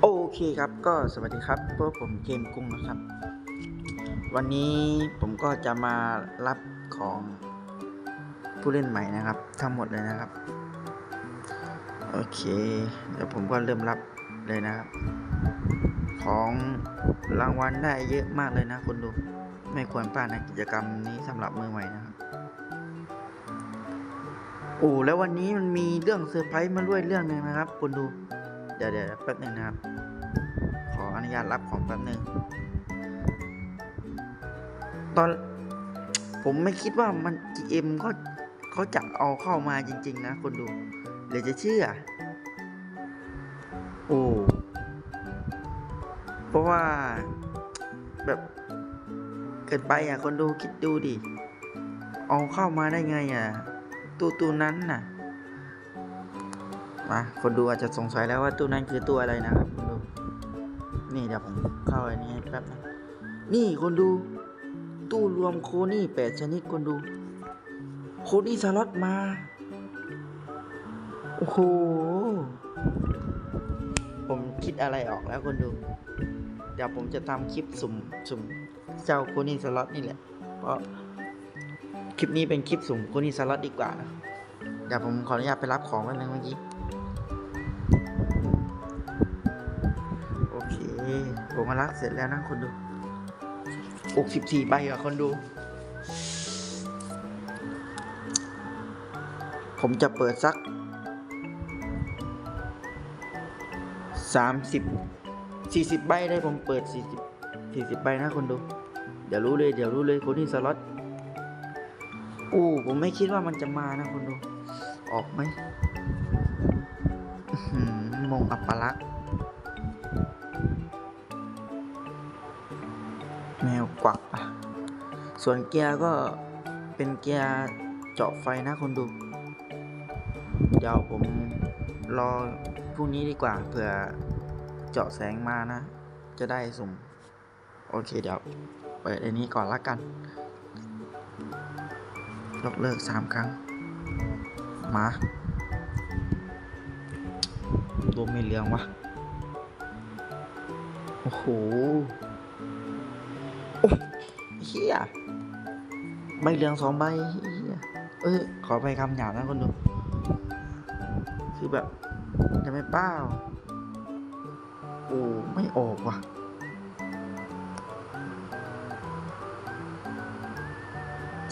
โอเคครับก็สวัสดีครับพวกผมเกมกุ้งนะครับ วันนี้ผมก็จะมารับของผู้เล่นใหม่นะครับ ทั้งหมดเลยนะครับ โอเค เดี๋ยวผมก็เริ่มรับเลยนะครับ ของรางวัลได้เยอะมากเลยนะคุณดู ไม่ควรพลาดในกิจกรรมนี้สำหรับมือใหม่นะครับ โอ้แล้ววันนี้มันมีเรื่องเซอร์ไพรส์มาด้วยเรื่องหนึ่งนะครับคุณดู เดี๋ยวเดี๋ยวแป๊บหนึ่งนะครับ ขออนุญาตรับของแป๊บหนึ่งตอนผมไม่คิดว่ามัน GM เขาเขาจะเอาเข้ามาจริง ๆ นะคนดูเดี๋ยวจะเชื่อ โอ้เพราะว่าแบบเกินไปอะคนดูคิดดูดิ เอาเข้ามาได้ไงอะ ตู้ตู้นั้นน่ะมาคนดูอาจจะสงสัยแล้วว่าตู้นั้นคือตัวอะไรนะครับคนดู นี่เดี๋ยวผมเข้าอันนี้ให้แป๊บนะนี่คนดู ตู้รวมโคนี่แปดชนิดคนดู โคนี่สล็อตมา โอ้โห ผมคิดอะไรออกแล้วคนดู เดี๋ยวผมจะทำคลิปสุ่มสุ่มเจ้าโคนี่สล็อตนี่แหละ เพราะ คลิปนี้เป็นคลิปสุ่มโคนี่สล็อตดีกว่าเดี๋ยวผมขออนุญาตไปรับของแป๊บนึงเมื่อกี้ โอเค ผมมารักเสร็จแล้วนะคนดูอกสิบสี่ใบอะคนดู ผมจะเปิดสักสามสิบสี่สิบใบได้ผมเปิดสี่สิบสี่สิบใบนะคนดู เดี๋ยวรู้เลย เดี๋ยวรู้เลยคนที่สล็อต อู้ผมไม่คิดว่ามันจะมานะคนดู ออกไหมมงอัปปลักษ์แมวกวักอะส่วนเกียร์ก็เป็นเกียร์เจาะไฟนะคนดู เดี๋ยวผมรอพรุ่งนี้ดีกว่าเผื่อเจาะแสงมานะ จะได้สุ่ม โอเคเดี๋ยว เปิดอันนี้ก่อนละกัน ยกเลิกสามครั้ง มาดูไม่เหลืองวะ โอ้โห โอ้เฮียใบเหลืองสองใบเฮียเอ้ย ขอไปคำหยาบนะคนดู คือแบบ จะไม่เป้าโอ้ไม่ออกว่ะ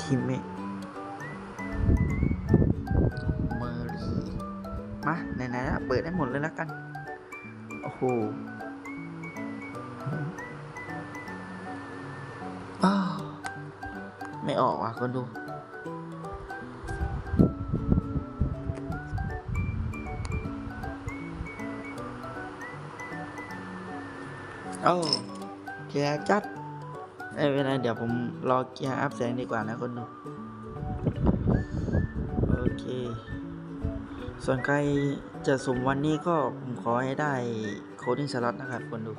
ทีมเมท มาไหนๆละเปิดได้หมดเลยแล้วกัน โอ้โหไม่ออกว่ะคนดู โอ้เกียร์จัดไม่เป็นไรเดี๋ยวผมรอเกียร์อัพแสงดีกว่านะคนดู โอเค ส่วนใครจะสุ่มวันนี้ก็ผมขอให้ได้โคดิ้งสล็อตนะครับคนดู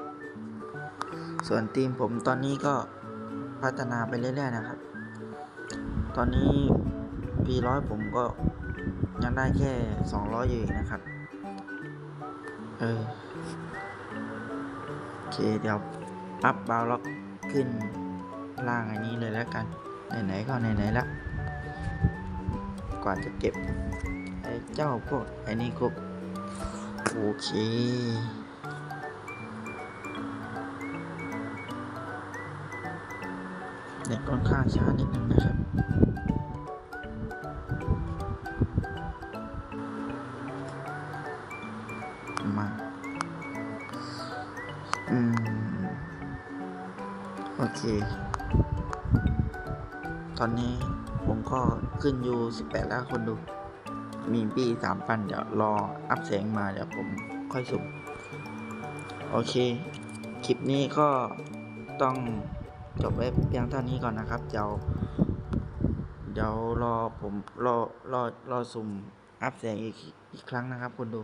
ส่วนทีมผมตอนนี้ก็พัฒนาไปเรื่อยๆนะครับ ตอนนี้ P100 ผมก็ยังได้แค่ 200อยู่นะครับ เออ โอเคเดี๋ยวอัพบาวล็อกขึ้นล่างอันนี้เลยแล้วกัน ไหนๆก็ไหนๆละกว่าจะเก็บ เจ้าพวกไอ้นี่ครบโอเคเน็ตค่อนข้างช้านิดนึงนะครับมาอืมโอเค ตอนนี้ผมก็ขึ้นอยู่ 18 แล้วคนดู มีปีสามพันเดี๋ยวรออัพแสงมาเดี๋ยวผมค่อยสุ่มโอเค คลิปนี้ก็ต้องจบไว้เพียงเท่านี้ก่อนนะครับ เดี๋ยว เดี๋ยวรอผมรอรอรอสุ่มอัพแสงอีกอีกครั้งนะครับคุณดู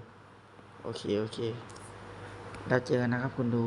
โอเค โอเค แล้วเจอนะครับคุณดู